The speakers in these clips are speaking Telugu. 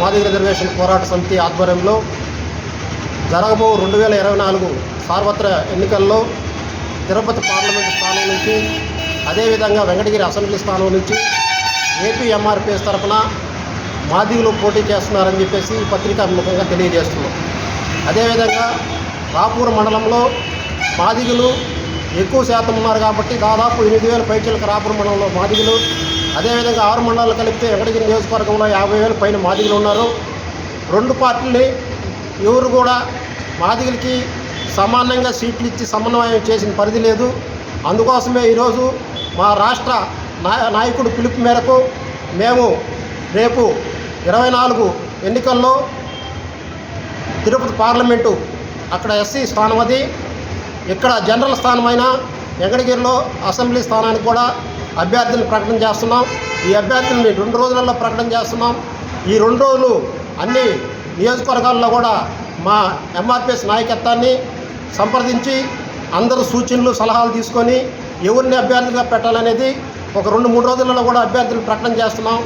మాదిగ రిజర్వేషన్ పోరాట సమితి ఆధ్వర్యంలో జరగబో రెండు వేల ఇరవై నాలుగు సార్వత్ర ఎన్నికల్లో తిరుపతి పార్లమెంటు స్థానం నుంచి అదేవిధంగా వెంకటగిరి అసెంబ్లీ స్థానం నుంచి ఏపీ ఎంఆర్పిఎస్ తరఫున మాదిగులు పోటీ చేస్తున్నారని చెప్పేసి ఈ పత్రికాత్మకంగా తెలియజేస్తున్నాం. అదేవిధంగా రాపూర్ మండలంలో మాదిగులు ఎక్కువ శాతం ఉన్నారు కాబట్టి దాదాపు ఎనిమిది వేల పైచలకు రాపూర్ మండలంలో మాదిగులు అదేవిధంగా ఆరు మండలాలు కలిపితే ఎక్కడికి నియోజకవర్గంలో యాభై వేల పైన మాదిగలు ఉన్నారు. రెండు పార్టీలని ఎవరు కూడా మాదిగలకి సమానంగా సీట్లు ఇచ్చి సమన్వయం చేసిన పరిధి లేదు. అందుకోసమే ఈరోజు మా రాష్ట్ర నాయ నాయకుడు పిలుపు మేరకు మేము రేపు ఇరవై నాలుగు ఎన్నికల్లో తిరుపతి పార్లమెంటు అక్కడ ఎస్సీ స్థానం అది. ఇక్కడ జనరల్ స్థానమైన వెంకటగిరిలో అసెంబ్లీ స్థానానికి కూడా అభ్యర్థులను ప్రకటన చేస్తున్నాం. ఈ అభ్యర్థుల్ని రెండు రోజులలో ప్రకటన చేస్తున్నాం. ఈ రెండు రోజులు అన్ని నియోజకవర్గాల్లో కూడా మా ఎంఆర్పిఎస్ నాయకత్వాన్ని సంప్రదించి అందరూ సూచనలు సలహాలు తీసుకొని ఎవరిని అభ్యర్థిగా పెట్టాలనేది ఒక రెండు మూడు రోజులలో కూడా అభ్యర్థులు ప్రకటన చేస్తున్నాం.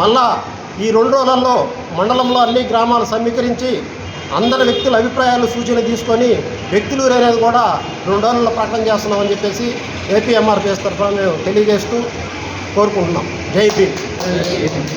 మళ్ళా ఈ రెండు రోజులలో మండలంలో అన్ని గ్రామాలు సమీకరించి అందరి వ్యక్తుల అభిప్రాయాలు సూచన తీసుకొని వ్యక్తులు అనేది కూడా రెండు రోజుల్లో ప్రకటన చేస్తున్నామని చెప్పేసి ఏపీఎంఆర్పిఎస్ తరఫున మేము తెలియజేస్తూ కోరుకుంటున్నాం. జై భీమ్.